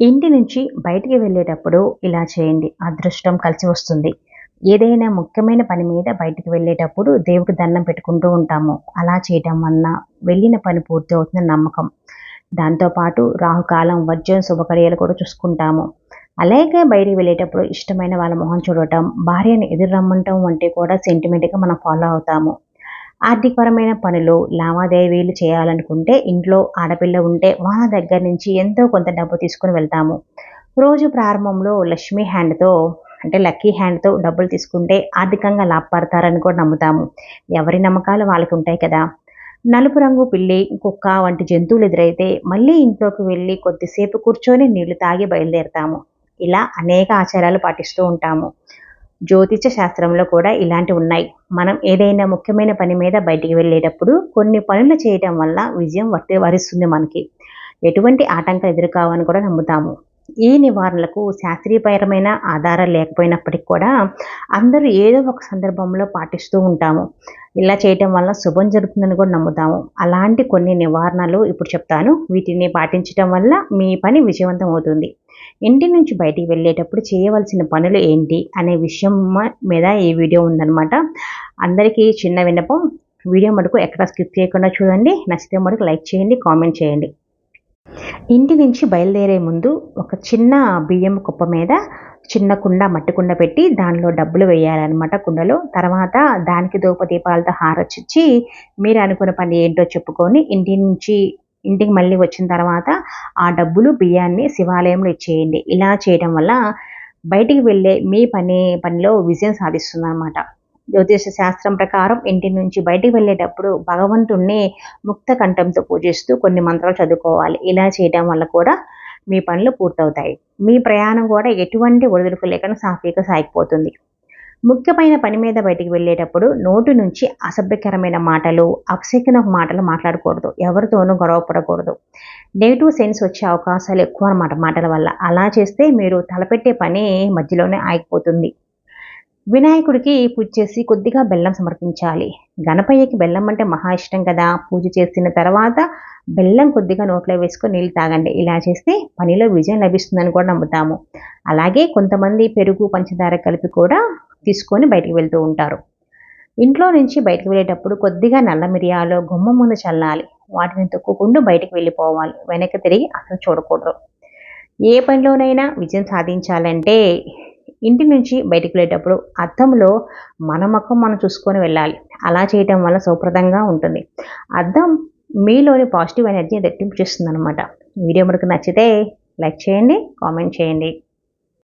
ఇంటి నుంచి బయటికి వెళ్ళేటప్పుడు ఇలా చేయండి. అదృష్టం కలిసి వస్తుంది. ఏదైనా ముఖ్యమైన పని మీద బయటికి వెళ్ళేటప్పుడు దేవుడికి దండం పెట్టుకుంటూ ఉంటాము. అలా చేయటం వలన వెళ్ళిన పని పూర్తి అవుతుందని నమ్మకం. దాంతోపాటు రాహుకాలం వర్జం శుభకర్యలు కూడా చూసుకుంటాము. అలాగే బయటికి వెళ్ళేటప్పుడు ఇష్టమైన వాళ్ళ మొహం చూడటం భార్యను ఎదురు రమ్మంటం వంటి కూడా సెంటిమెంట్గా మనం ఫాలో అవుతాము. ఆర్థికపరమైన పనులు లావాదేవీలు చేయాలనుకుంటే ఇంట్లో ఆడపిల్ల ఉంటే వాళ్ళ దగ్గర నుంచి ఎంతో కొంత డబ్బు తీసుకుని వెళ్తాము. రోజు ప్రారంభంలో లక్ష్మీ హ్యాండ్తో అంటే లక్కీ హ్యాండ్తో డబ్బులు తీసుకుంటే ఆర్థికంగా లాభపడతారని కూడా నమ్ముతాము. ఎవరి నమ్మకాలు వాళ్ళకి ఉంటాయి కదా. నలుపు రంగు పిల్లి కుక్క వంటి జంతువులు ఎదురైతే మళ్ళీ ఇంట్లోకి వెళ్ళి కొద్దిసేపు కూర్చొని నీళ్ళు తాగి బయలుదేరుతాము. ఇలా అనేక ఆచారాలు పాటిస్తూ ఉంటాము. జ్యోతిష శాస్త్రంలో కూడా ఇలాంటివి ఉన్నాయి. మనం ఏదైనా ముఖ్యమైన పని మీద బయటికి వెళ్ళేటప్పుడు కొన్ని పనులు చేయటం వల్ల విజయం వర్తి వరిస్తుంది మనకి. ఎటువంటి ఆటంకం ఎదురుకావని కూడా నమ్ముతాము. ఈ నివారణలకు శాస్త్రీయపరమైన ఆధారం లేకపోయినప్పటికీ కూడా అందరూ ఏదో ఒక సందర్భంలో పాటిస్తూ ఉంటాము. ఇలా చేయటం వల్ల శుభం జరుగుతుందని కూడా నమ్ముతాము. అలాంటి కొన్ని నివారణలు ఇప్పుడు చెప్తాను. వీటిని పాటించడం వల్ల మీ పని విజయవంతం అవుతుంది. ఇంటి నుంచి బయటికి వెళ్ళేటప్పుడు చేయవలసిన పనులు ఏంటి అనే విషయం మీద ఈ వీడియో ఉందన్నమాట. అందరికీ చిన్న విన్నపం. వీడియో మటుకు ఎక్కడ స్కిప్ చేయకుండా చూడండి. నచ్చితే మటుకు లైక్ చేయండి కామెంట్ చేయండి. ఇంటి నుంచి బయలుదేరే ముందు ఒక చిన్న బియ్యం కుప్ప మీద చిన్న కుండ మట్టి కుండ పెట్టి దానిలో డబ్బులు వేయాలన్నమాట కుండలో. తర్వాత దానికి దీపాలతో హారచిచ్చి మీరు అనుకున్న పని ఏంటో చెప్పుకొని ఇంటి నుంచి ఇంటికి మళ్ళీ వచ్చిన తర్వాత ఆ డబ్బులు బియ్యాన్ని శివాలయంలో ఇచ్చేయండి. ఇలా చేయడం వల్ల బయటికి వెళ్ళే మీ పని పనిలో విజయం సాధిస్తుంది అనమాట జ్యోతిష శాస్త్రం ప్రకారం ఇంటి నుంచి బయటికి వెళ్ళేటప్పుడు భగవంతుణ్ణి ముక్త కంఠంతో పూజిస్తూ కొన్ని మంత్రాలు చదువుకోవాలి. ఇలా చేయడం వల్ల కూడా మీ పనులు పూర్తవుతాయి. మీ ప్రయాణం కూడా ఎటువంటి ఒడిదుడుకు లేకుండా సాఫీగా సాగిపోతుంది. ముఖ్యమైన పని మీద బయటికి వెళ్ళేటప్పుడు నోటి నుంచి అసభ్యకరమైన మాటలు అపశకిన మాటలు మాట్లాడకూడదు. ఎవరితోనూ గొడవపడకూడదు నెగిటివ్ సెన్స్ వచ్చే అవకాశాలు ఎక్కువ అనమాట మాటల వల్ల. అలా చేస్తే మీరు తలపెట్టే పని మధ్యలోనే ఆగిపోతుంది. వినాయకుడికి పూజ చేసి కొద్దిగా బెల్లం సమర్పించాలి. గణపయ్యకి బెల్లం అంటే మహా ఇష్టం కదా. పూజ చేసిన తర్వాత బెల్లం కొద్దిగా నోట్లో వేసుకొని నీళ్ళు తాగండి. ఇలా చేస్తే పనిలో విజయం లభిస్తుందని కూడా నమ్ముతాము. అలాగే కొంతమంది పెరుగు పంచదార కలిపి కూడా తీసుకొని బయటికి వెళ్తూ ఉంటారు. ఇంట్లో నుంచి బయటకు వెళ్ళేటప్పుడు కొద్దిగా నల్ల మిరియాలు గుమ్మ ముందు చల్లాలి. వాటిని తొక్కుకుంటూ బయటకు వెళ్ళిపోవాలి. వెనక్కి తిరిగి అసలు చూడకూడదు. ఏ పనిలోనైనా విజయం సాధించాలంటే ఇంటి నుంచి బయటకు వెళ్ళేటప్పుడు అద్దంలో మన ముఖం మనం చూసుకొని వెళ్ళాలి. అలా చేయటం వల్ల సౌప్రదంగా ఉంటుంది. అద్దం మీలోని పాజిటివ్ ఎనర్జీ రెట్టింపు చేస్తుంది అనమాట వీడియో మనకు నచ్చితే లైక్ చేయండి కామెంట్ చేయండి.